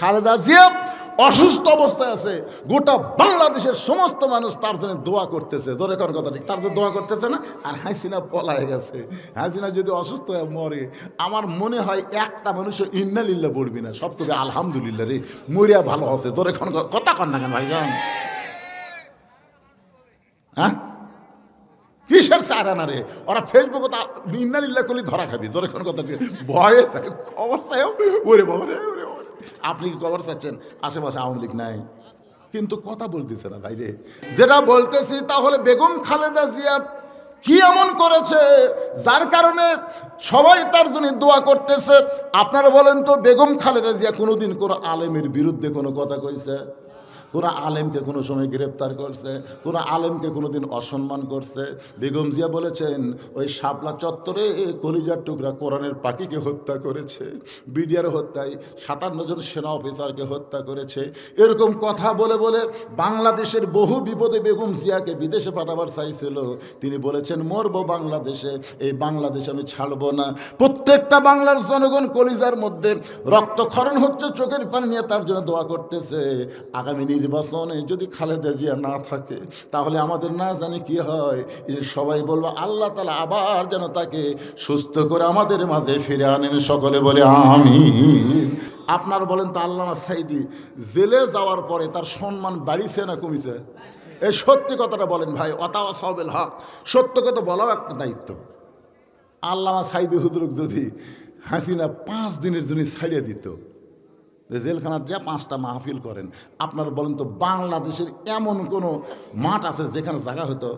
খালেদা জিয়া অসুস্থ অবস্থায় আছে। গোটা বাংলাদেশের সমস্ত মানুষ তার জন্য দোয়া করতেছে। ধরে কর কথা ঠিক? তার জন্য দোয়া করতেছে না? আর হাসিনা পলায় গেছে। হাসিনা যদি অসুস্থ হয়ে মরে, আমার মনে হয় একটা মানুষও ইন্নালিল্লা পড়বি না। সব কবি আলহামদুলিল্লাহ রে, মরিয়া ভালো আছে। তোর এখন কথা কর না কেন ভাইজান? হ্যাঁ? কিসের চারা না রে? ওরা ফেসবুকে ইন্নালিল্লা করলে ধরা খাবি। তোর এখন কথা ভয়ে থাকে। খবর ওরে বাবা রে, ওরে। আপনি কি কবর চাচ্ছেন আশেপাশে আওয়ামী লীগ নাই। কিন্তু কথা বলতেছে না ভাইরে। যেটা বলতেছি তাহলে বেগম খালেদা জিয়া কি এমন করেছে? যার কারণে সবাই তার জন্য দোয়া করতেছে। আপনারা বলেন তো, বেগম খালেদা জিয়া কোনোদিন কোনো আলেমের বিরুদ্ধে কোনো কথা কইছে? কোনো আলেমকে কোনো সময় গ্রেপ্তার করছে কোনো আলেমকে কোনো দিন অসম্মান করছে। বেগম জিয়া বলেছেন, ওই শাপলা চত্বরে কলিজার টুকরা কোরআনের পাখিকে হত্যা করেছে, বিডিআর হত্যায় সাতান্ন জন সেনা অফিসারকে হত্যা করেছে। এরকম কথা বলে বলে বাংলাদেশের বহু বিপদে বেগম জিয়াকে বিদেশে পাঠাবার চাইছিল তিনি বলেছেন, মরব বাংলাদেশে, এই বাংলাদেশ আমি ছাড়বো না। প্রত্যেকটা বাংলার জনগণ কলিজার মধ্যে রক্তক্ষরণ হচ্ছে, চোখের পানি নিয়ে তার জন্য দোয়া করতেছে। আগামী নির্বাচনে যদি খালেদা জিয়া না থাকে, তাহলে আমাদের না জানি কি হয়। সবাই বলব, আল্লাহ তালা আবার যেন তাকে সুস্থ করে আমাদের মাঝে ফিরে আনেন। সকলে বলে আমি আপনার বলেন তো, আল্লামা সাইদি জেলে যাওয়ার পরে তার সম্মান বাড়িছে না কমিছে? এই সত্যি কথাটা বলেন ভাই, অতাওয়া সাহবেল হক। সত্য কথা বলাও একটা দায়িত্ব। আল্লামা সাইদি হুদরুক যদি হাসিনা পাঁচ দিনের জন্য ছাড়িয়ে দিত জেলখানার যা পাঁচটা মাহফিল করেন, আপনারা বলেন তো বাংলাদেশের এমন কোনো মাঠ আছে যেখানে জায়গা হতো?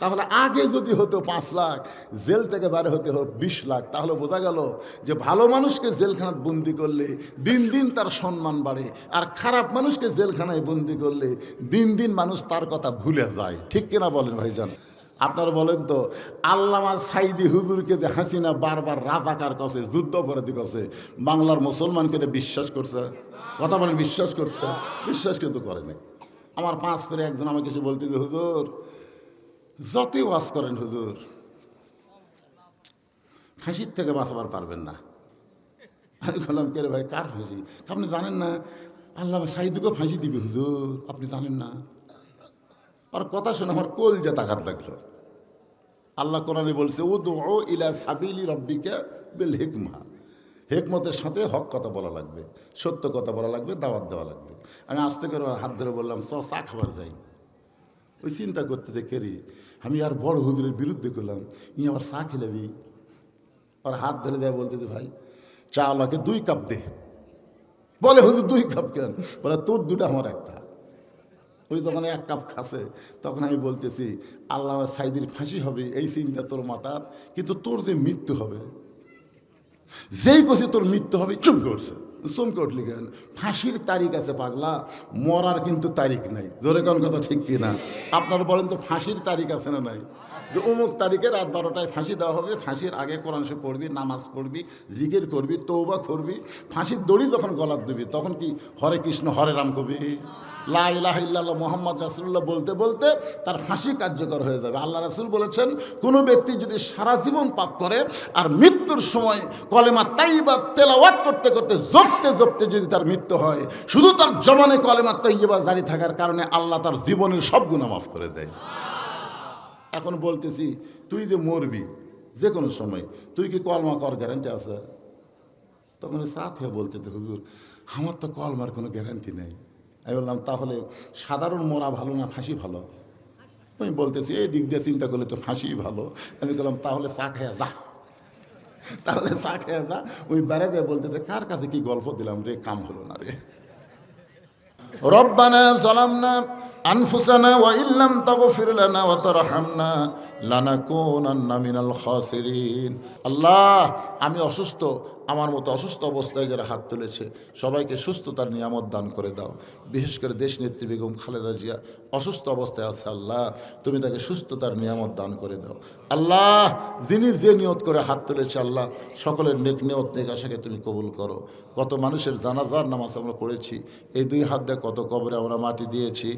তাহলে আগে যদি হতো পাঁচ লাখ, জেল থেকে বাইরে হতে হোক বিশ লাখ, তাহলে বোঝা গেল যে ভালো মানুষকে জেলখানায় বন্দি করলে দিন দিন তার সম্মান বাড়ে, আর খারাপ মানুষকে জেলখানায় বন্দি করলে দিন দিন মানুষ তার কথা ভুলে যায়। ঠিক কিনা বলেন ভাইজান? আপনারা বলেন তো, আল্লামা সাইদি হুজুরকে যে হাসিনা বারবার রাজাকার কছে যুদ্ধ অপরাধী কছে বাংলার মুসলমানকে বিশ্বাস করছে? কথা বলেন, বিশ্বাস করছে? বিশ্বাস কিন্তু করেনি আমার পাঁচ করে একজন আমাকে এসে বলতে যে, হুজুর, যতই ওয়াজ করেন হুজুর ফাঁসির থেকে বাঁচাবার পারবেন না। আমি বললাম, কে রে ভাই, কার ফাঁসি আপনি জানেন না আল্লাহ সাইদুকে ফাঁসি দিবে, হুজুর, আপনি জানেন না। আর কথা শুনে আমার কোল যে তাকাত লাগল। আল্লাহ কোরআনে বলছে ও দো ও ইলা সাবিলি রব্বিকা বিল হিকমা। হেকমতের সাথে হক কথা বলা লাগবে, সত্য কথা বলা লাগবে, দাওয়াত দেওয়া লাগবে। আমি আস্তে করে হাত ধরে বললাম, চ, চা খাবার যাই। ওই চিন্তা করতে দেখেরি আমি আর বড় হুজুরের বিরুদ্ধে করলাম ই আবার চা খেলাবি আর হাত ধরে দেয় বলতে যে ভাই, চা আমাকে দুই কাপ দে। বলে, হুজুর, দুই কাপ কেন? বলে, তোর দুটো, আমার একটা। ওই যখন এক কাপ খাসে তখন আমি বলতেছি, আল্লাহ সাইদির ফাঁসি হবে, এই চিন্তা তোর মাথার, কিন্তু তোর যে মৃত্যু হবে, যেই কষে তোর মৃত্যু হবে, চমকে উঠছে, চমকে উঠলি কেন? ফাঁসির তারিখ আছে পাগলা, মরার কিন্তু তারিখ নাই। ধরে কোন কথা ঠিক কি না? আপনারা বলেন তো ফাঁসির তারিখ আছে না নাই? যে অমুক তারিখে রাত বারোটায় ফাঁসি দেওয়া হবে, ফাঁসির আগে কোরআন শরীফ পড়বি, নামাজ পড়বি, জিকির করবি তৌবা করবি, ফাঁসির দড়ি যখন গলার দিবি, তখন কি হরে কৃষ্ণ, হরে রাম কবি? লা ইলাহা মোহাম্মদ রাসুল্লাহ বলতে বলতে তার হাসি কার্যকর হয়ে যাবে। আল্লাহ রাসুল বলেছেন, কোনো ব্যক্তি যদি সারা জীবন পাপ করে আর মৃত্যুর সময় কলেমা তাইবা তেলাওয়াত করতে করতে জপতে জপতে যদি তার মৃত্যু হয়, শুধু তার জমানে কলেমা তাইবা জারি থাকার কারণে আল্লাহ তার জীবনের সব গুণা মাফ করে দেয়। এখন বলতেছি, তুই যে মরবি যে কোনো সময়, তুই কি কলমা কর গ্যারান্টি আছে? তখন সাথ হয়ে বলতে হুজুর, আমার তো কলমার কোনো গ্যারান্টি নেই। আমি বললাম, তাহলে সাধারণ মরা ভালো না, ফাঁসি ভালো? আমি বলতেছি, এই দিক দিয়ে চিন্তা করলে তো ফাঁসি ভালো। আমি বললাম, তাহলে চা খেয়ে যা। তাহলে চা খেয়ে যা। ওই বেড়াতে বলতেছে, কার কাছে কি গল্প দিলাম রে, কাম হলো না রে। রব্বানা জালামনা আনফুসানা ওয়া ইল্লাম তাগফির লানা ওয়া তারহামনা। আল্লাহ, আমি অসুস্থ। আমার মতো অসুস্থ অবস্থায় যারা হাত তুলেছে, সবাইকে সুস্থতার নিয়ামত দান করে দাও। বিশেষ করে দেশ নেত্রী বেগম খালেদা জিয়া, অসুস্থ অবস্থায় আছে আল্লাহ, তুমি তাকে সুস্থতার নিয়ামত দান করে দাও। আল্লাহ, যিনি যে নিয়ত করে হাত তুলেছে আল্লাহ, সকলের নেক নিয়ত, নেক আশাকে তুমি কবুল করো। কত মানুষের জানাজার নামাজ আমরা পড়েছি, এই দুই হাত দিয়ে কত কবরে আমরা মাটি দিয়েছি।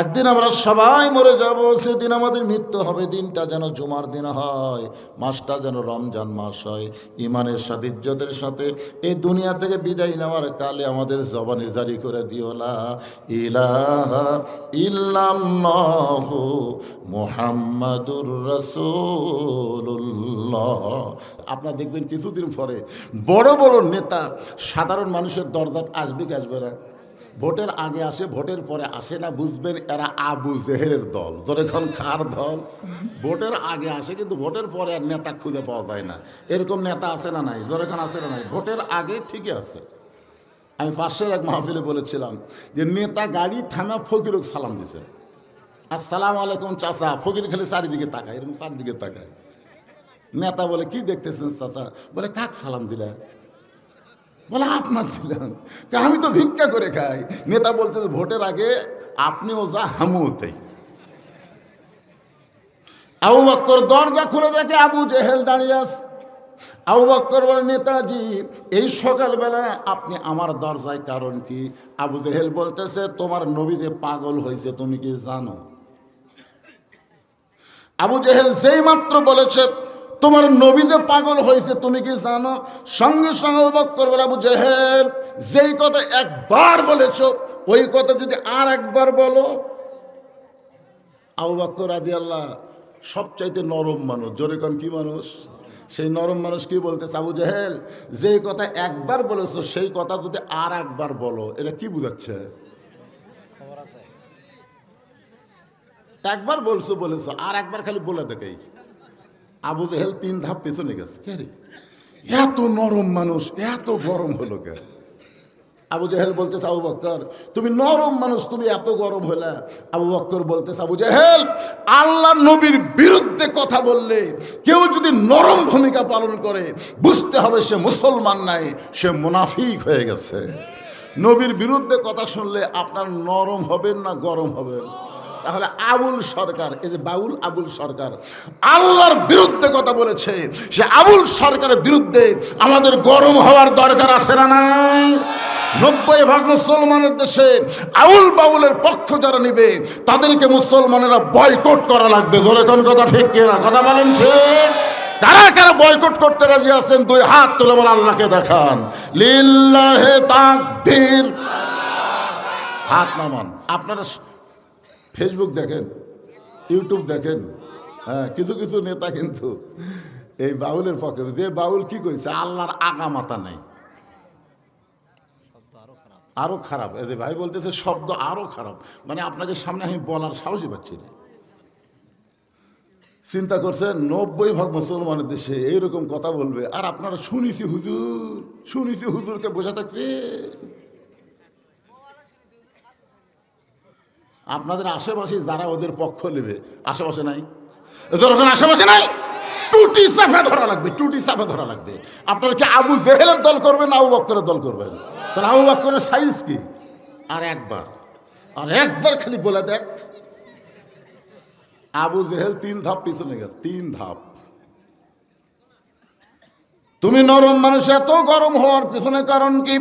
একদিন আমরা সবাই মরে যাব, সেদিন আমাদের মৃত্যু হবে, দিনটা যেন জুমার দিন হয়, মাসটা যেন রমজান মাস হয়। ইমানের সাথে, ইজ্জতের সাথে এই দুনিয়া থেকে বিদায় নেওয়ার কালে আমাদের জবানে জারি করে দিওলা ইলাহা ইল্লাল্লাহু মুহাম্মাদুর রাসূলুল্লাহ। আপনারা দেখবেন কিছুদিন পরে বড় বড় নেতা, সাধারণ মানুষের দরদাত আসবে কি আসবে না? ভোটের আগে আসে, ভোটের পরে আসে না, বুঝবেন এরা আবু জেহেলের দল। যখন খার দল? ভোটের আগে আসে, কিন্তু ভোটের পরে আর নেতা খুঁজে পাওয়া যায় না। এরকম নেতা আছে না নাই? যখন আসে না নাই? ভোটের আগে ঠিকই আছে। আমি পাশের এক মাহফিলে বলেছিলাম যে, নেতা গাড়ি থানা ফকিরক সালাম দিছে। আসসালাম আলাইকুম চাচা, ফকির খেলে চারিদিকে তাকায়, এরকম চারিদিকে তাকায়। নেতা বলে, কি দেখতেছেন চাচা? বলে, কাক সালাম দিলা? বলে আপনার দিলাম আমি তো ভিক্ষা করে খাই। নেতা বলতে, ভোটের আগে আপনিও যা হামু তাই। আবু বক্কর দরজা খুলে দেখে আবু জেহেল দাঁড়িয়ে আস আবু বক্কর বলে, নেতাজি, এই সকালবেলা আপনি আমার দরজায় কারণ কি? আবু জেহেল বলতেছে, তোমার নবী যে পাগল হয়েছে, তুমি কি জানো? আবু জেহেল সেই মাত্র বলেছে তোমার নবীতে পাগল হয়েছে, তুমি কি জানো? সঙ্গে সঙ্গে বক্কর বলে, আবু জেহেল, যেই কথা একবার বলেছ, ওই কথা যদি আর একবার বলো। আবু বক্কর আদি আল্লাহ সবচাইতে নরম মানুষ। জোরে কন, কি মানুষ? সেই নরম মানুষ কি বলতেছে? আবু জেহেল, যেই কথা একবার বলেছ, সেই কথা যদি আর একবার বলো। এটা কি বুঝাচ্ছে? একবার বলছো, বলেছ, আর একবার খালি বলে দেখেই। আবু জেহেল তিন ধাপ পেছনে গেছে। কে রে? এত নরম মানুষ, এত গরম হলো কে? আবু জেহেল বলতেছে, আবু বক্কর, তুমি নরম মানুষ, তুমি এত গরম হলে। আবু বক্কর বলতেছে, আবু জেহেল, আল্লাহ নবীর বিরুদ্ধে কথা বললে কেউ যদি নরম ভূমিকা পালন করে, বুঝতে হবে সে মুসলমান নাই, সে মুনাফিক হয়ে গেছে। নবীর বিরুদ্ধে কথা শুনলে আপনার নরম হবেন না গরম হবেন? তাহলে আবুল সরকার, এই যে বাউল আবুল সরকার, আল্লাহর বিরুদ্ধে কথা বলেছে, সে আবুল সরকারের বিরুদ্ধে আমাদের গরম হওয়ার দরকার আছে না নাই? নব্বই ভাগ মুসলমানের দেশে আউল বাউলের পক্ষ যারা নিবে, তাদেরকে মুসলমানেরা বয়কট করা লাগবে। ধরে কোন কথা ঠিক কিনা? কথা বলেন ঠিক? কারা কারা বয়কট করতে রাজি আছেন? দুই হাত তুলে আমার আল্লাহকে দেখান। লিল্লাহে তাকবীর। হাত নামান। আপনারা ফেসবুক দেখেন ইউটিউব দেখেন হ্যাঁ কিছু কিছু নেতা কিন্তু এই বাউলের পক্ষে, যে বাউল কি কইছে, আল্লাহর আগা মাথা নাই। আরও খারাপ, এই যে ভাই বলতেছে, শব্দ আরও খারাপ। মানে আপনাকে সামনে আমি বলার সাহসই পাচ্ছি না। চিন্তা করছেন নব্বই ভাগ মুসলমানের দেশে এইরকম কথা বলবে। আর আপনারা শুনিছি হুজুর, শুনিছি হুজুরকে বসে থাকবে। আপনাদের আশেপাশে যারা ওদের পক্ষ নেবে, আশেপাশে নাই? যখন আশেপাশে নাই? টুটি চাপে ধরা লাগবে, টুটি চাপে ধরা লাগবে। আপনারা কি আবু জেহেলের দল করবেন আবু বক্করের দল করবেন? তাহলে আবু বক্করের সাইজ কি? আর একবার আর একবার খালি বলে দেখ। আবু জেহেল তিন ধাপ পিছনে গেছে, তিন ধাপ। তুমি নরম মানুষ, এত গরম হওয়ার পিছনে কারণ কি?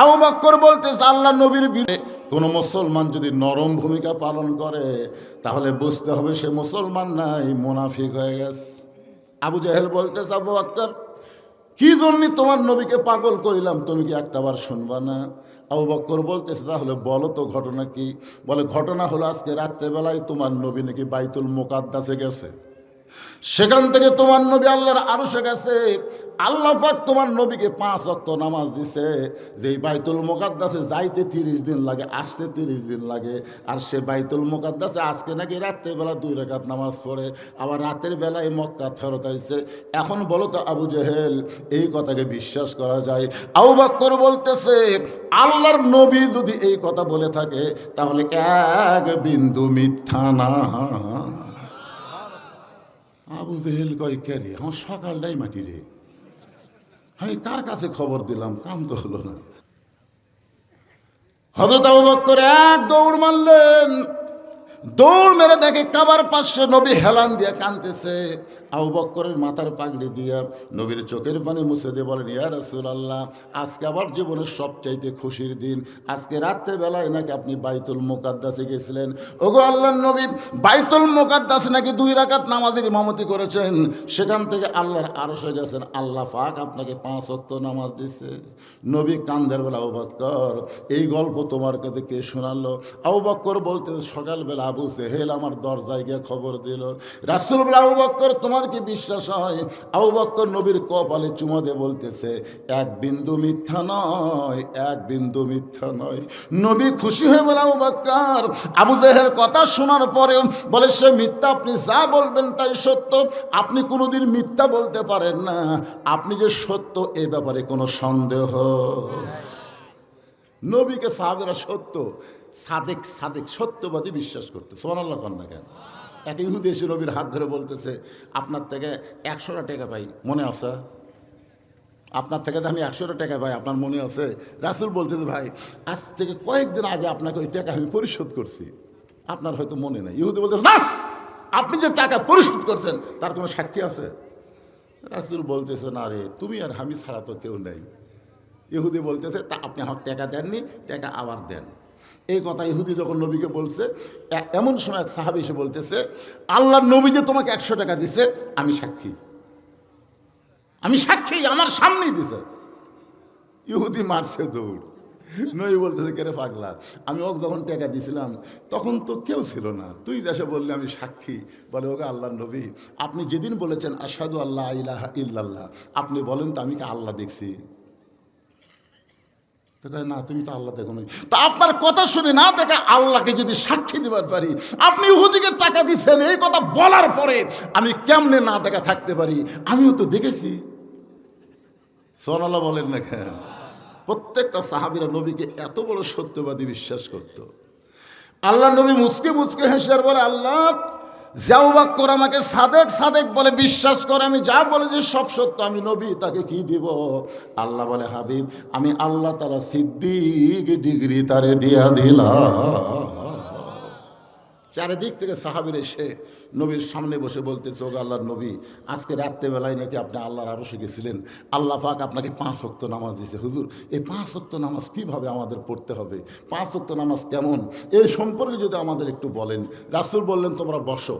আবু বক্কর বলতেছে, আল্লাহ নবীর বিরে কোনো মুসলমান যদি নরম ভূমিকা পালন করে, তাহলে বুঝতে হবে সে মুসলমান নাই, মুনাফিক হয়ে গেছে। আবু জাহেল বলতেছে, আবু বক্কর কি জন্য তোমার নবীকে পাগল করিলাম? তুমি কি একটাবার শুনবা না? আবু বক্কর বলতেছে, তাহলে বলো তো ঘটনা কি? বলে, ঘটনা হলো আজকে রাত্রেবেলায় তোমার নবী নাকি বাইতুল মোকাদ্দাসে গেছে। সেখান থেকে তোমার নবী আল্লাহর আরশে গেছে। আল্লাহ পাক তোমার নবীকে পাঁচ অক্ত নামাজ দিছে। যে বাইতুল মোকাদ্দাসে যাইতে তিরিশ দিন লাগে, আসতে তিরিশ দিন লাগে। আর সে বাইতুল মোকাদ্দাসে আজকে নাকি রাত্রেবেলা দুই রেখাত নামাজ পড়ে, আবার রাতের বেলায় মক্কা ফেরত আইছে। এখন বলো তো আবু জেহেল, এই কথাকে বিশ্বাস করা যায়? আবু বাক্কর বলতেছে, আল্লাহর নবী যদি এই কথা বলে থাকে, তাহলে এক বিন্দু মিথ্যা না। আবু জেহেল কয় রে? আমার সকালটাই মাটি রে। আমি কার কাছে খবর দিলাম? কাম তো হলো না। হজরত আবু বক্কর এক দৌড় মারলেন। দৌড় মেরে দেখে কাবার পাশে নবী হেলান দিয়ে কানতেছে আবু বক্করের মাথার পাগড়ি দিয়া নবীর চোখের পানি মুছে দিয়ে বলেন, ইয়া রসুল আল্লাহ আজকে আবার জীবনের সবচাইতে খুশির দিন। আজকে রাত্রে বেলায় নাকি আপনি বাইতুল মোকাদ্দাসে গেছিলেন? ওগো আল্লাহ নবী, বাইতুল মোকাদ্দাস নাকি দুই রাকাত নামাজের ইমামতি করেছেন? সেখান থেকে আল্লাহর আরশে গেছেন, আল্লাহ পাক আপনাকে পাঁচ অক্ত নামাজ দিছে। নবী কান্দের বেলা, আবু বক্কর, এই গল্প তোমার কাছে কে শোনালো? আবু বক্কর বলতে, সকালবেলা আবু সেহেল আমার দরজায় গিয়ে খবর দিল। রাসুল আবু বক্কর, তোমার কি বিশ্বাস হয়? আবু বক্কর নবীর কপালে চুমা দিয়ে বলতেছে, এক বিন্দু মিথ্যা নয়, এক বিন্দু মিথ্যা নয়। নবী খুশি হয়ে বলে, আবু বক্কর, আবু জেহের কথা শোনার পরে বলে, সে মিথ্যা, আপনি যা বলবেন তাই সত্য। আপনি কোনোদিন মিথ্যা বলতে পারেন না। আপনি যে সত্য, এ ব্যাপারে কোনো সন্দেহ? নবীকে সাহাবেরা সত্য, সাদেক সাদেক সত্যবাদী বিশ্বাস করতে। সোমানাল্লাহ কন্যা কেন? এক ইহুদি এসে হাত ধরে বলতেছে, আপনার থেকে একশোটা টাকা পাই। মনে আছে? আপনার থেকে তো আমি একশোটা টাকা পাই, আপনার মনে আছে? রাসুল বলতেছে, ভাই, আজ থেকে কয়েকদিন আগে আপনাকে ওই টাকা আমি পরিশোধ করছি। আপনার হয়তো মনে নেই। ইহুদি বলতেছে, না! আপনি যে টাকা পরিশোধ করছেন, তার কোনো সাক্ষী আছে? রাসুল বলতেছে, না রে, তুমি আর আমি ছাড়া তো কেউ নেই। ইহুদি বলতেছে, তা আপনি আমার টাকা দেননি, টাকা আবার দেন। এই কথা ইহুদি যখন নবীকে বলছে এমন সময় এক সাহাবি এসে বলতেছে, আল্লাহর নবী যে তোমাকে একশো টাকা দিছে, আমি সাক্ষী। আমি সাক্ষী, আমার সামনেই দিছে। ইহুদি মারছে দৌড়। নই বলতেছে কেরে পাগলা? আমি ওকে যখন টাকা দিছিলাম, তখন তো কেউ ছিল না। তুই দেশে বললে আমি সাক্ষী, বলে ওকে আল্লাহ নবী। আপনি যেদিন বলেছেন আসাদু আল্লাহ ইলাহা ইল্লাল্লাহ, আপনি বলেন তো আমি কি আল্লাহ দেখছি। কয়, না তুমি তো আল্লাহ দেখো নাই তা আপনার কথা শুনে না দেখে আল্লাহকে যদি সাক্ষী দিবার পারি আপনি ইহুদিকে টাকা দিচ্ছেন এই কথা বলার পরে আমি কেমনে না দেখা থাকতে পারি? আমিও তো দেখেছি। সোনাল্লাহ বলেন না কেন? প্রত্যেকটা সাহাবিরা নবীকে এত বড় সত্যবাদী বিশ্বাস করত। আল্লাহ নবী মুসকে মুসকে হেসে আর বলে আল্লাহ যাও করে আমাকে সাদেক সাদেক বলে, বিশ্বাস করে, আমি যা বলে যে সব সত্য, আমি নবী, তাকে কি দিব? আল্লাহ বলে, হাবিব, আমি আল্লাহ তারা সিদ্দিক ডিগ্রি তারে দিয়া দিলাম। চারিদিক থেকে সাহাবির এসে নবীর সামনে বসে বলতে চোগ আল্লাহর নবী, আজকে রাত্রেবেলায় নাকি আপনি আল্লাহর আরও শিখেছিলেন আল্লাহ পাক আপনাকে পাঁচ অক্ত নামাজ দিয়েছে। হুজুর, এই পাঁচ অক্ত নামাজ কীভাবে আমাদের পড়তে হবে? পাঁচ অক্ত নামাজ কেমন? এই সম্পর্কে যদি আমাদের একটু বলেন। রাসুল বললেন, তোমরা বসো।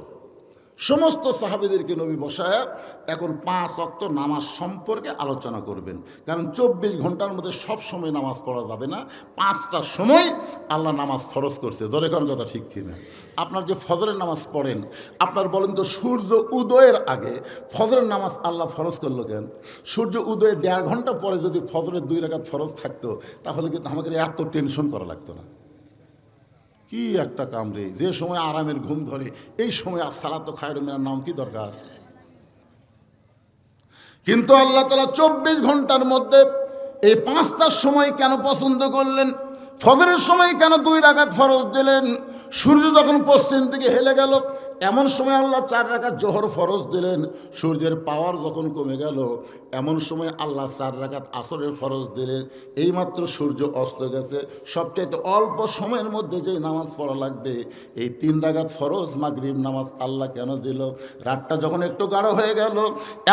সমস্ত সাহাবিদেরকে নবী বসায় এখন পাঁচ অক্ত নামাজ সম্পর্কে আলোচনা করবেন। কারণ চব্বিশ ঘণ্টার মধ্যে সব সময় নামাজ পড়া যাবে না। পাঁচটা সময় আল্লাহ নামাজ ফরজ করছে। জোরে কোন কথা ঠিক কিনা? আপনার যে ফজরের নামাজ পড়েন, আপনার বলেন তো সূর্য উদয়ের আগে ফজরের নামাজ আল্লাহ ফরজ করল কেন? সূর্য উদয়ের দেড় ঘণ্টা পরে যদি ফজরের দুই রেখাত ফরজ থাকতো, তাহলে কিন্তু আমাকে এত টেনশন করা লাগতো না। কি একটা কাম রে? যে সময় আরামের ঘুম ধরে, এই সময় আর আসসালাত খায়ের মেরার নাম কি দরকার? কিন্তু আল্লাহ তালা চব্বিশ ঘণ্টার মধ্যে এই পাঁচটার সময় কেন পছন্দ করলেন? ফজরের সময় কেন দুই রাগাত ফরজ দিলেন? সূর্য যখন পশ্চিম দিকে হেলে গেল এমন সময় আল্লাহ চার রাগাত জোহর ফরজ দিলেন, সূর্যের পাওয়ার যখন কমে গেল, এমন সময় আল্লাহ চার রাগাত আসরের ফরজ দিলেন, এইমাত্র সূর্য অস্ত গেছে। সবচাইতে অল্প সময়ের মধ্যে যে নামাজ পড়া লাগবে, এই তিন রাগাত ফরজ মাগরিব নামাজ আল্লাহ কেন দিল? রাতটা যখন একটু গাঢ় হয়ে গেল,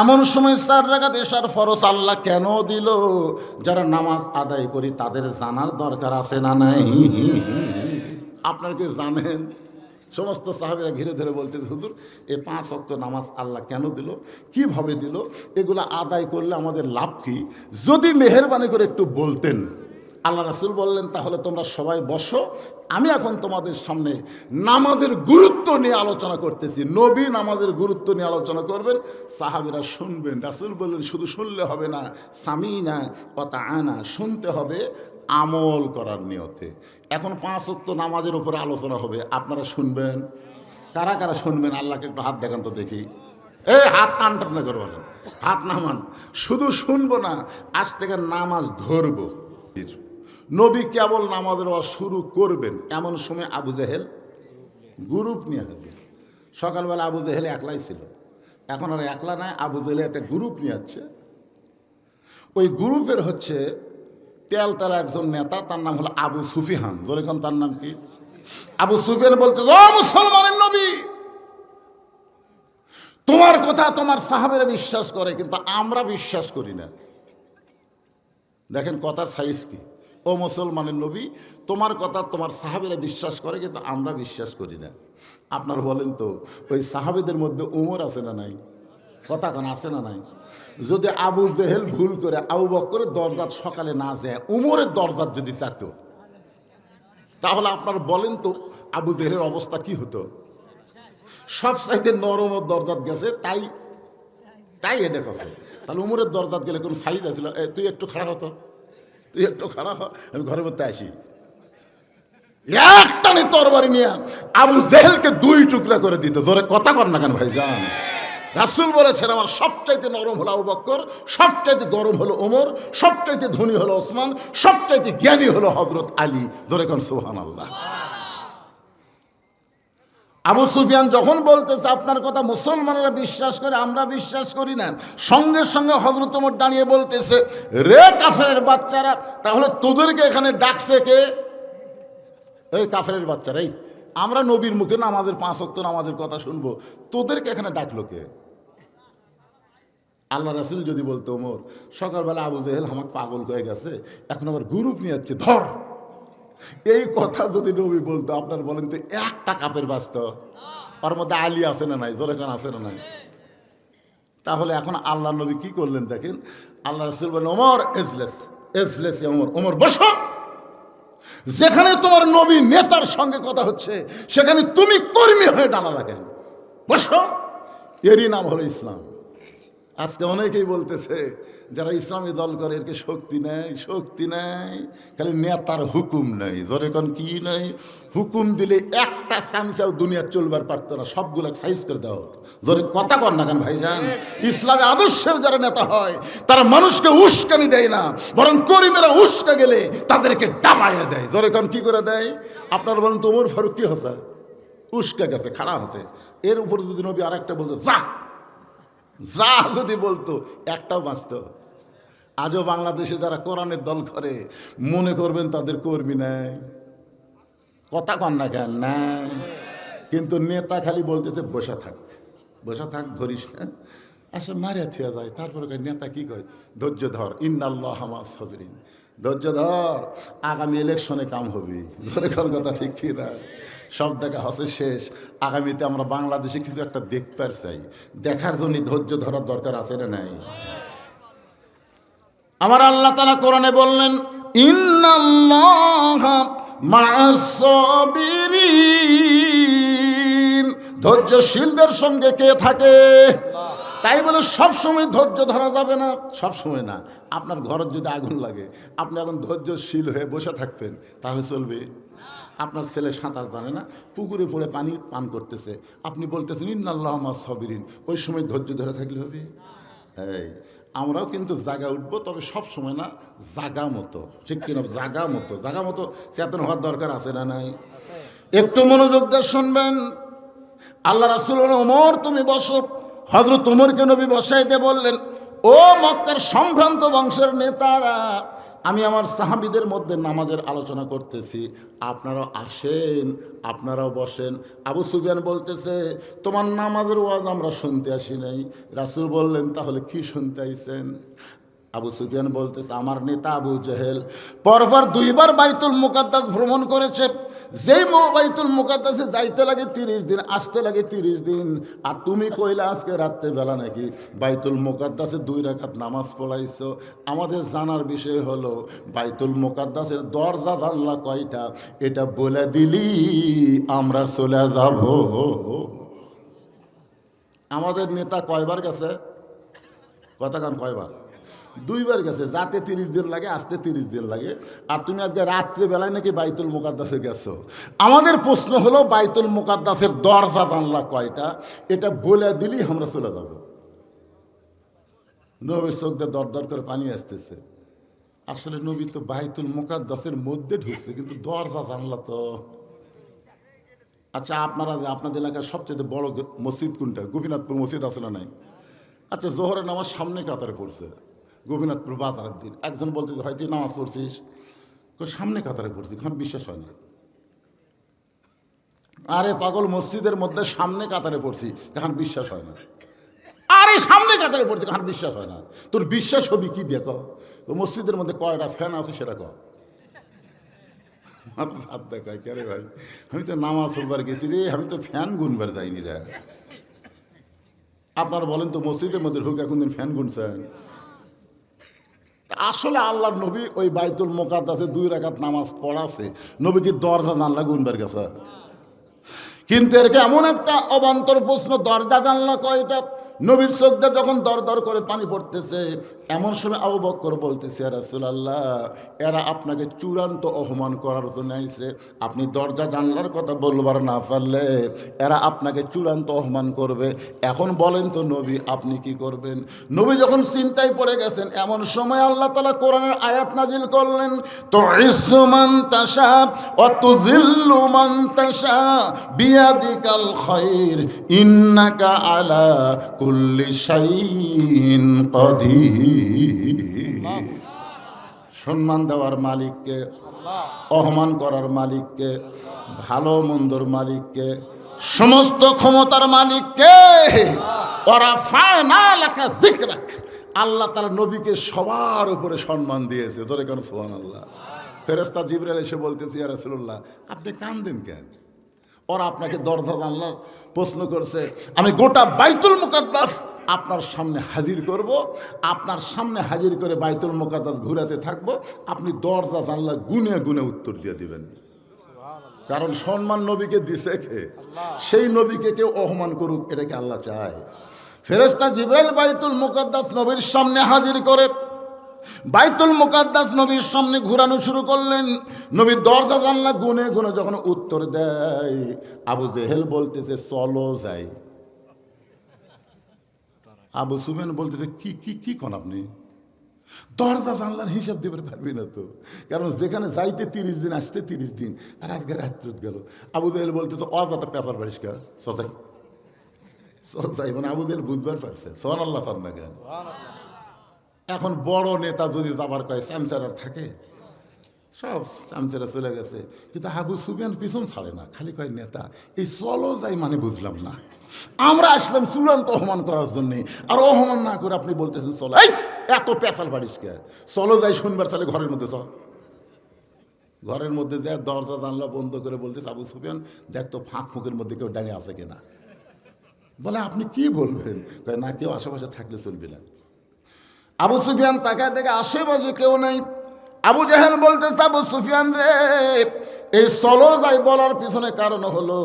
এমন সময় চার রাগাত এসার ফরজ আল্লাহ কেন দিল? যারা নামাজ আদায় করি, তাদের জানার দরকার আছে না নাই? আপনারা কি জানেন? সমস্ত সাহাবিরা ঘিরে ধরে বলতে, হুজুর, এ পাঁচ অক্ত নামাজ আল্লাহ কেন দিল? কীভাবে দিল? এগুলো আদায় করলে আমাদের লাভ কি? যদি মেহরবানি করে একটু বলতেন। আল্লাহ রাসুল বললেন, তাহলে তোমরা সবাই বসো। আমি এখন তোমাদের সামনে নামাজের গুরুত্ব নিয়ে আলোচনা করতেছি। নবী নামাজের গুরুত্ব নিয়ে আলোচনা করবেন। সাহাবিরা শুনবেন। রাসুল বললেন, শুধু শুনলে হবে না। সামি না কথা আনা শুনতে হবে। আমল করার নিয়তে। এখন পাঁচ নামাজের উপরে আলোচনা হবে। আপনারা শুনবেন? কারা কারা শুনবেন? আল্লাহকে একটু হাত দেখান তো দেখি। এই, হাত টান টান করে বলেন। হাত নামান। শুধু শুনব না, আজ থেকে নামাজ ধরবো। নবী কেবল নামাজের ওয়াজ শুরু করবেন। এমন সময় আবু জেহেল গ্রুপ নিয়ে হাজির সকালবেলা আবু জেহেল একলাই ছিল। এখন আর একলা নাই, আবু জেহেল একটা গ্রুপ নিয়ে যাচ্ছে। ওই গ্রুপের হচ্ছে তেল একজন নেতা, তার নাম হলো আবু সুফিহান যেরকম তার নাম কি? আবু সুফিয়ান বলতে, ও মুসলমানের নবী, তোমার কথা তোমার সাহাবেরা বিশ্বাস করে, কিন্তু আমরা বিশ্বাস করি না। দেখেন কথার সাইজ কি? ও মুসলমানের নবী, তোমার কথা তোমার সাহাবেরা বিশ্বাস করে, কিন্তু আমরা বিশ্বাস করি না। আপনার বলেন তো, ওই সাহাবেদের মধ্যে উমর আছে না নাই? কথা কোন, আছে না নাই? যদি আবু জেহেল ভুল করে আবু বক্করের দরজাত সকালে না যায় উমরের দরজাত যদি চাত তাহলে আপনার বলেন তো আবু জেহেলের অবস্থা কি হতো? সব সাইডে নরম দরজাত গেছে তাই তাই এ দেখছে তাহলে উমরের দরজাত গেলে কোন সাইজ আছিল এ, তুই একটু খাড়া হতো তুই একটু হ আমি ঘরের মধ্যে আসি। একটানে তরবারি নিয়ে আবু জেহেলকে দুই টুকরা করে দিত। জোরে কথা কর না কেন ভাই যান রাসুল বলেছেন, আমার সবচাইতে নরম হলো আবু বক্কর, সবচাইতে গরম হলো ওমর, সবচাইতে ধনী হলো ওসমান, সবচাইতে জ্ঞানী হলো হজরত আলী। জোরে কোন সুহান আল্লাহ আবু সুফিয়ান যখন বলতেছে, আপনার কথা মুসলমানেরা বিশ্বাস করে, আমরা বিশ্বাস করি না। সঙ্গে সঙ্গে হজরত ওমর দাঁড়িয়ে বলতেছে, রে কাফের বাচ্চারা, তাহলে তোদেরকে এখানে ডাকছে কে? এই কাফের বাচ্চারা, এই আমরা নবীর মুখে না আমাদের পাঁচ অক্ত আমাদের কথা শুনব। তোদেরকে এখানে ডাকলো কে? আল্লাহ রাসুল যদি বলতো, ওমর, সকালবেলা আবু জেহেল আমাকে পাগল হয়ে গেছে, এখন আবার গ্রুপ নিয়ে যাচ্ছে, ধর। এই কথা যদি নবী বলতো, আপনার বলেন তো একটা কাপের বাস্ত ওর মধ্যে আলী আছে না নাই, জোরেখান আছে না নাই? তাহলে এখন আল্লাহ নবী কি করলেন দেখেন? আল্লাহ রসুল বলেন, ওমর, এজলেস এজলেস ওমর ওমর, বসো। যেখানে তোমার নবী নেতার সঙ্গে কথা হচ্ছে, সেখানে তুমি কর্মী হয়ে ডানা লাগেন বসো। এরই নাম হলো ইসলাম। আজকে অনেকেই বলতেছে, যারা ইসলামী দল করে এরকে শক্তি নেই? শক্তি নেই। খালি নেতার হুকুম নেই। জোরে কোন কি নেই? হুকুম দিলে একটা চামচাও দুনিয়া চলবার পারতো না। সবগুলো সাইজ করে দেওয়া হতো জোরে কথা কর না কেন ভাইজান? ইসলামী আদর্শের যারা নেতা হয়, তারা মানুষকে উস্কানি দেয় না, বরং করিমেরা উস্কা গেলে তাদেরকে ডাবাইয়া দেয়। জোরে কোন কি করে দেয়? আপনার বলেন তো, ওমর ফারুক কি হসে উস্কা গেছে, খাড়া হচ্ছে। এর উপরে যদি নবী আরেকটা বলতো যা যা যদি বলতো, একটাও বাঁচত। আজও বাংলাদেশে যারা কোরআনের দল করে, মনে করবেন তাদের কর্মী নেই। কথা কন না কেন? নাই। কিন্তু নেতা খালি বলতেছে, বসা থাক। বসা থাক, ধরিস না। আসলে মারিয়া থিয়া যায়। তারপরে নেতা কি কয়? ধৈর্য ধর। ইন্নাল্লাহ হামা সজরিন ধৈর্য ধর। আগামী ইলেকশনে কাম হবি। ধরে কর কথা ঠিক কি না সব দেখা হসে শেষ। আগামীতে আমরা বাংলাদেশে কিছু একটা দেখতে চাই। দেখার জন্য ধৈর্য ধরার দরকার আছে না নাই? আমার আল্লাহ তালা কোরআনে বললেন ধৈর্যশীলদের সঙ্গে কে থাকে? তাই বলে সবসময় ধৈর্য ধরা যাবে না। সব সময় না। আপনার ঘরের যদি আগুন লাগে, আপনি এখন ধৈর্যশীল হয়ে বসে থাকবেন, তাহলে চলবে। আপনার ছেলে সাঁতার জানে না, পুকুরে পড়ে পানি পান করতেছে। আপনি বলতেছেন, ইন্নাল্লাহ সবিরিন। ওই সময় ধৈর্য ধরে থাকলে হবে? এই, আমরাও কিন্তু জাগা উঠবো, তবে সব সময় না, জাগা মতো। ঠিক কিনা? জাগা মতো। জাগা মতো চেতন হওয়ার দরকার আছে না নাই? একটু মনোযোগ দিয়ে শুনবেন। আল্লাহ রাসুল ওমর, তুমি বসো। হজরত ওমরকে নবী বসাইতে বললেন, ও মক্কার সম্ভ্রান্ত বংশের নেতারা আমি আমার সাহাবিদের মধ্যে নামাজের আলোচনা করতেছি। আপনারাও আসেন, আপনারাও বসেন। আবু সুবিয়ান বলতেছে, তোমার নামাজের ওয়াজ আমরা শুনতে আসি নাই। রাসুল বললেন, তাহলে কি শুনতে আইছেন? আবু সুফিয়ান বলতেছে, আমার নেতা আবু জেহেল। পরপর দুইবার বাইতুল মুকাদ্দাস ভ্রমণ করেছে। যেই বাইতুল মুকাদ্দাসে যাইতে লাগে তিরিশ দিন, আসতে লাগে তিরিশ দিন। আর তুমি কইলে আজকে রাত্রেবেলা নাকি বাইতুল মুকাদ্দাসে দুই রাকাত নামাজ পড়াইছো? আমাদের জানার বিষয় হলো, বাইতুল মুকাদ্দাসের দরজা জানলা কয়টা? এটা বলে দিলি, আমরা চলে যাব। আমাদের নেতা কয়বার গেছে? কতক্ষণ কয়বার? দুইবার গেছে যাতে তিরিশ দিন লাগে, আসতে তিরিশ দিন লাগে। আর তুমি আজকে রাত্রেবেলায় নাকি বাইতুল মুকাদ্দাসে গেছো? আমাদের প্রশ্ন হলো, বাইতুল মুকাদ্দাসের দরজা, জানলা কয়টা? এটা বলে দিলেই আমরা চলে যাব। নবীর চোখ দিয়ে দর করে পানি আসতেছে। আসলে নবী তো বাইতুল মুকাদ্দাসের মধ্যে ঢুকছে, কিন্তু দরজা, জানলা তো। আচ্ছা আপনারা আপনাদের এলাকার সবচেয়ে বড় মসজিদ কোনটা? গোপীনাথপুর মসজিদ না নাই? আচ্ছা জোহরের নামাজ সামনে কাতারে পড়ছে। গোপীনাথপুর বাজারের দিন। একজন বলতে হয় তুই নামাজ পড়ছিস? সামনে কাতারে পড়ছি এখন বিশ্বাস হয় না। আরে পাগল, মসজিদের মধ্যে সামনে কাতারে পড়ছি, এখন বিশ্বাস হয় না। আরে সামনে কাতারে পড়ছি, এখন বিশ্বাস হয় না। তোর বিশ্বাস হবি কি দেখ মসজিদের মধ্যে কয়টা ফ্যান আছে সেটা হাত দেখায়, কে রে ভাই? আমি তো নামাজ পড়বার গেছি রে, আমি তো ফ্যান গুনবার যাইনি রে। আপনারা বলেন তো, মসজিদের মধ্যে ঢুকে কোনদিন ফ্যান গুনছেন? আসলে আল্লাহর নবী ওই বাইতুল মোকাদ্দাসে দুই রাকাত নামাজ পড়াছে। নবী কি দরজা জানলা গুনবার গেছে কিন্তু এর এমন একটা অবান্তর প্রশ্ন, দরজা জানলা কয়টা? নবীর চোখটা যখন দর দর করে পানি পড়তেছে, এমন সময় আবু বক্কর বলতেছে রাসূলুল্লাহ, এরা আপনাকে চূড়ান্ত অপমান করার জন্য আইছে। আপনি দরজা জানলার কথা বলবার না পারলে এরা আপনাকে চূড়ান্ত অপমান করবে। এখন বলেন তো নবী, আপনি কি করবেন? নবী যখন চিন্তায় পড়ে গেছেন, এমন সময় আল্লাহ তালা কোরআনের আয়াত নাজিল করলেন তো ইসমান তাসা অত জিল্লু মান তাসা বিয়াদিকাল খাইর, ইন্নাকা আলা কুল্লি শাইইন কদির। সম্মান দেওয়ার মালিককে অপমান করার মালিককে ভালো মন্দর মালিককে সমস্ত ক্ষমতার মালিককে ওরা ফায়না লেখা জিকরাক আল্লাহ তার নবীকে সবার উপরে সম্মান দিয়েছে। ধরে কেন সোহান আল্লাহ ফেরেস্তা জিবরাল এসে বলতেছি আর রাসূলুল্লাহ আপনি কান্দেন কেন? ওরা আপনাকে দরজা জানলার প্রশ্ন করছে আমি গোটা বাইতুল মুকাদ্দাস আপনার সামনে হাজির করব আপনার সামনে হাজির করে বাইতুল মুকাদ্দাস ঘুরাতে থাকব আপনি দরজা জানলা গুনে গুনে উত্তর দিয়ে দিবেন। কারণ সম্মান নবীকে দিছে খে সেই নবীকে কেউ অপমান করুক এটাকে আল্লাহ চায়? ফেরেস্তা জিব্রাইল বাইতুল মুকাদ্দাস নবীর সামনে হাজির করে বাইতুল মুকাদ্দাস নবীর সামনে ঘুরানো শুরু করলেন। নবীর দরজা জানলা গুনে গুনে যখন উত্তর দেয়, আবু জেহেল বলতেছে, চলো যাই। আবু সুবেন বলতেছে, কি কি কি কোন আপনি? দরজা জানলার হিসাব দিতে পারবি না তো। কারণ যেখানে যাইতে তিরিশ দিন, আসতে তিরিশ দিন, আর আজকে রাত্র গেল। আবু জেহেল বলতেছে অজাতা পেপার কা সজাই সজাই মানে আবু জেহেল বুঝবার পারছে। সোহান আল্লাহ না কেন? এখন বড় নেতা যদি যাবার কয় চামচারার থাকে? সব চামচারা চলে গেছে। কিন্তু আবু সুবিয়ান পিছন ছাড়ে না, খালি কয়, নেতা, এই চলো যাই মানে বুঝলাম না। আমরা আসলাম চূড়ান্ত অপমান করার জন্যে। আর অপমান না করে আপনি বলতেছেন, চলো, এই, এত পেশাল বাড়িস কে? চলো যাই শুনবার তাহলে ঘরের মধ্যে, চল। ঘরের মধ্যে যে দরজা, জানলা বন্ধ করে বলতেছে, আবু সুফিয়ান, দেখ তো ফাঁক ফুঁকের মধ্যে কেউ দাঁড়িয়ে আছে কিনা? বলে, আপনি কি বলবেন? না, কেউ আশেপাশে থাকলে চলবে না। আবু সুফিয়ান তাকায় দেখে আশেপাশে কেউ নেই। আবু জাহেল বলতেছে, আবু সুফিয়ান রে, এই চলো যাই বলার পিছনে কারণ হলো,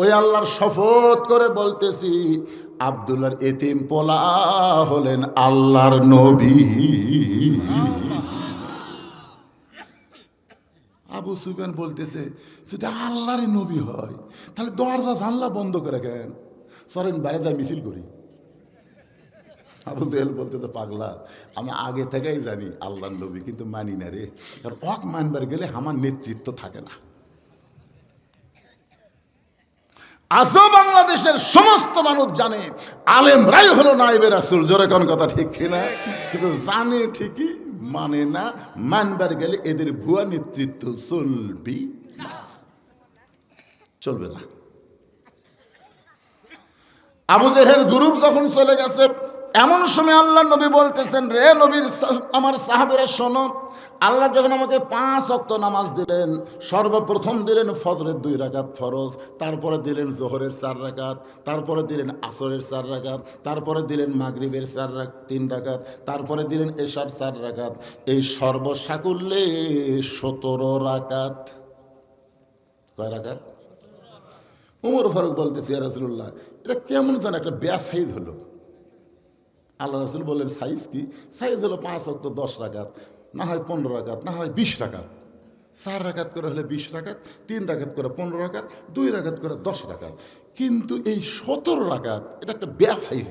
ওই আল্লাহর শপথ করে বলতেছি আবদুল্লার এতিম পোলা হলেন আল্লাহর নবী। আবু সুফিয়ান বলতেছে, যদি আল্লাহরই নবী হয়, তাহলে দরজা জানলা বন্ধ করে কেন? সরেন, বাইরে যা মিছিল করি। আবু জেহেল বলতে তো পাগলা। আমি আগে থেকেই জানি আল্লাহ নবী কিন্তু মানি না রে। কারণ অক মানবার গেলে আমার নেতৃত্ব থাকে না। আজও বাংলাদেশের সমস্ত মানুষ জানে, আলেম আলেমরাই হলো নাইবে রাসুল। জোরে কোন কথা ঠিক কিনা? কিন্তু জানে ঠিকই মানে না, মানবার গেলে এদের ভুয়া নেতৃত্ব চলবি চলবে না। আবু জেহের গ্রুপ যখন চলে গেছে এমন সময় আল্লাহ নবী বলতেছেন, রে নবীর আমার সাহাবেরা শোনো, আল্লাহ যখন আমাকে পাঁচ অক্ত নামাজ দিলেন, সর্বপ্রথম দিলেন ফজরের দুই রাকাত ফরজ, তারপরে দিলেন জোহরের চার রাকাত, তারপরে দিলেন আসরের চার রাকাত, তারপরে দিলেন মাগরিবের চার রাক তিন রাকাত, তারপরে দিলেন এশার চার রাকাত, এই সর্বসাকুল্যে সতেরো রাকাত। কয় রাকাত? উমর ফারুক বলতেছি রাসুল্লাহ এটা কেমন যেন একটা ব্যাসাইজ হলো। আল্লাহ রসুল বললেন সাইজ কি? সাইজ হলো পাঁচ অক্ত দশ রাখাত না হয় পনেরো রাখাত না হয় বিশ রাখাত চার রাখাত করে হলে বিশ রাখাত তিন রাখাত করে পনেরো রাখাত দুই রাখাত করে দশ রাখাত কিন্তু এই সতেরো রাগাত এটা একটা ব্যাসাইজ